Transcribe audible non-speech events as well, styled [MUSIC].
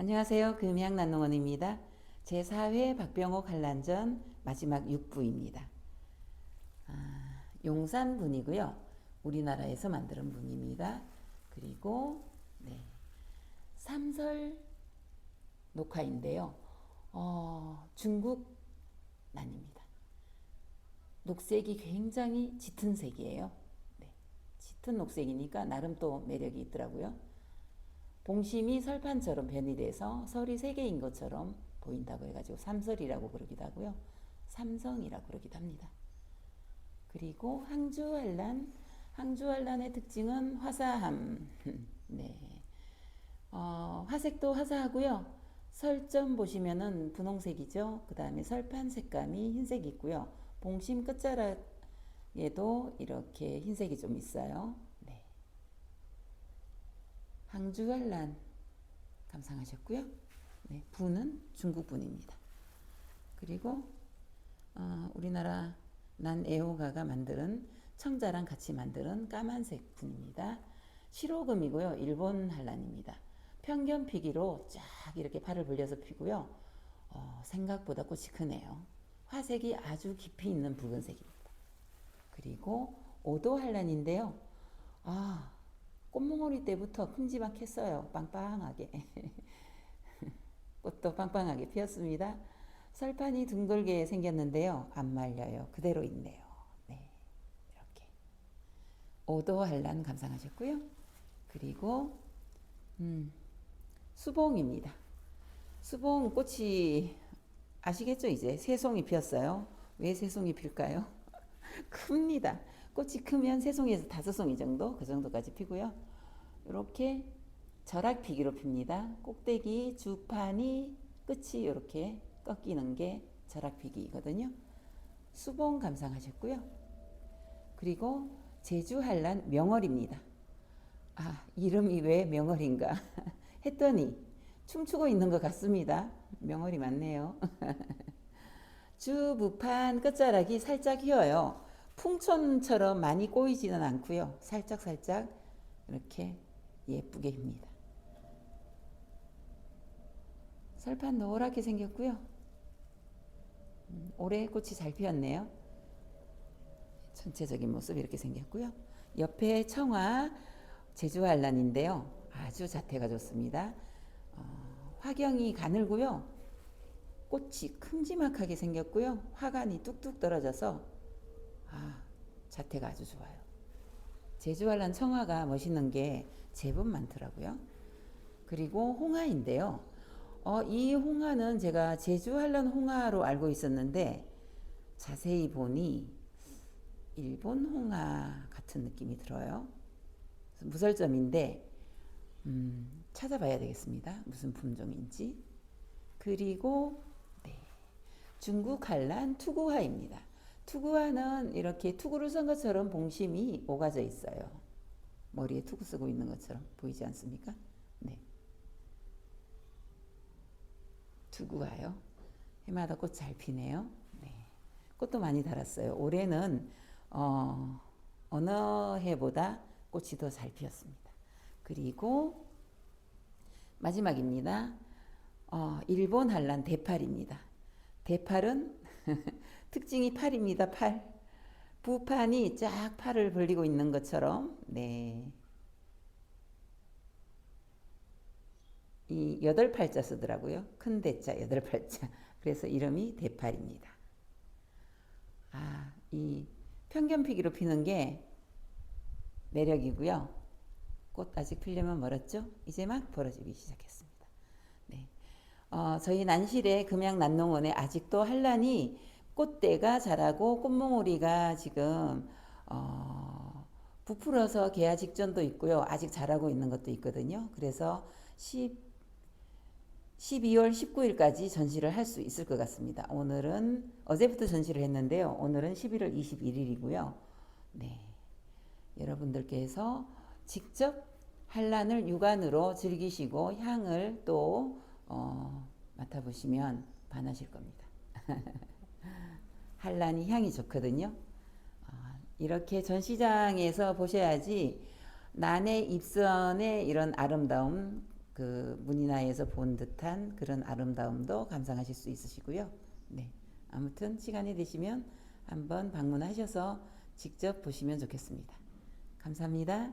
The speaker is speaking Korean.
안녕하세요. 금양난농원입니다. 제4회 박병옥 한란전 마지막 6부입니다. 아, 용산 분이고요. 우리나라에서 만드는 분입니다. 그리고 네, 삼설 녹화인데요. 어, 중국 난입니다. 녹색이 굉장히 짙은 색이에요. 네, 짙은 녹색이니까 나름 또 매력이 있더라고요. 봉심이 설판처럼 변이 돼서 설이 세 개인 것처럼 보인다고 해가지고 삼설이라고 그러기도 하고요. 삼성이라고 그러기도 합니다. 그리고 항주한란, 항주한란의 특징은 화사함. [LAUGHS] 네. 어, 화색도 화사하고요. 설점 보시면은 분홍색이죠. 그 다음에 설판 색감이 흰색이 있고요. 봉심 끝자락에도 이렇게 흰색이 좀 있어요. 네. 항주한란 감상하셨고요. 네, 분은 중국 분입니다. 그리고 어, 우리나라 난 애호가가 만드는 청자랑 같이 만드는 까만색 분입니다. 시로금이고요. 일본 한란입니다. 평견 피기로 쫙 이렇게 팔을 벌려서 피고요. 어, 생각보다 꽃이 크네요. 화색이 아주 깊이 있는 붉은색입니다. 그리고 오도 한란인데요. 아, 꽃몽오리 때부터 큼지막했어요. 빵빵하게. [LAUGHS] 꽃도 빵빵하게 피었습니다. 설판이 둥글게 생겼는데요. 안 말려요. 그대로 있네요. 네. 이렇게. 오도 한란 감상하셨고요. 그리고 음, 수봉입니다. 수봉 꽃이 아시겠죠? 이제 새송이 피었어요. 왜 새송이 필까요? [LAUGHS] 큽니다. 꽃이 크면 세 송이에서 다섯 송 이 정도 그 정도까지 피고요. 이렇게 절약 피기로 핍니다. 꼭대기 주판이 끝이 이렇게 꺾이는 게 절약 피기거든요. 수봉 감상하셨고요. 그리고 제주 한란 명월입니다. 아 이름이 왜 명월인가 [LAUGHS] 했더니 춤추고 있는 것 같습니다. 명월이 맞네요. [LAUGHS] 주부판 끝자락이 살짝 휘어요. 풍촌처럼 많이 꼬이지는 않고요. 살짝 살짝 이렇게 예쁘게 힙니다. 설판 노랗게 생겼고요. 음, 올해 꽃이 잘 피었네요. 전체적인 모습 이렇게 생겼고요. 옆에 청화 제주 한란인데요. 아주 자태가 좋습니다. 어, 화경이 가늘고요. 꽃이 큼지막하게 생겼고요. 화관이 뚝뚝 떨어져서 아, 자태가 아주 좋아요. 제주한란 청화가 멋있는 게 제법 많더라고요. 그리고 홍화인데요. 어, 이 홍화는 제가 제주한란 홍화로 알고 있었는데 자세히 보니 일본 홍화 같은 느낌이 들어요. 무설점인데 음, 찾아봐야 되겠습니다. 무슨 품종인지. 그리고 네, 중국 한란 투구화입니다. 투구화는 이렇게 투구를 쓴 것처럼 봉심이 오가져 있어요. 머리에 투구 쓰고 있는 것처럼 보이지 않습니까? 네. 투구화요. 해마다 꽃 잘 피네요. 네. 꽃도 많이 달았어요. 올해는 어, 어느 해보다 꽃이 더 잘 피었습니다. 그리고 마지막입니다. 어, 일본 한란 대팔입니다. 대팔은 [LAUGHS] 특징이 팔입니다. 팔. 부판이 쫙 팔을 벌리고 있는 것처럼 네. 이 여덟 팔자 쓰더라고요. 큰 대자 여덟 팔자. 그래서 이름이 대팔입니다. 아, 이 평견피기로 피는 게 매력이고요. 꽃 아직 피려면 멀었죠? 이제 막 벌어지기 시작했습니다. 네. 어, 저희 난실의 금양 난농원에 아직도 한란이 꽃대가 자라고 꽃몽오리가 지금 어, 부풀어서 개화 직전도 있고요. 아직 자라고 있는 것도 있거든요. 그래서 10, 12월 19일까지 전시를 할 수 있을 것 같습니다. 오늘은 어제부터 전시를 했는데요. 오늘은 11월 21일이고요. 네. 여러분들께서 직접 한란을 육안으로 즐기시고 향을 또 어, 맡아보시면 반하실 겁니다. [LAUGHS] 한란이 향이 좋거든요. 어, 이렇게 전시장에서 보셔야지 난의 입선의 이런 아름다움 그 문이나에서 본 듯한 그런 아름다움도 감상하실 수 있으시고요. 네. 아무튼 시간이 되시면 한번 방문하셔서 직접 보시면 좋겠습니다. 감사합니다.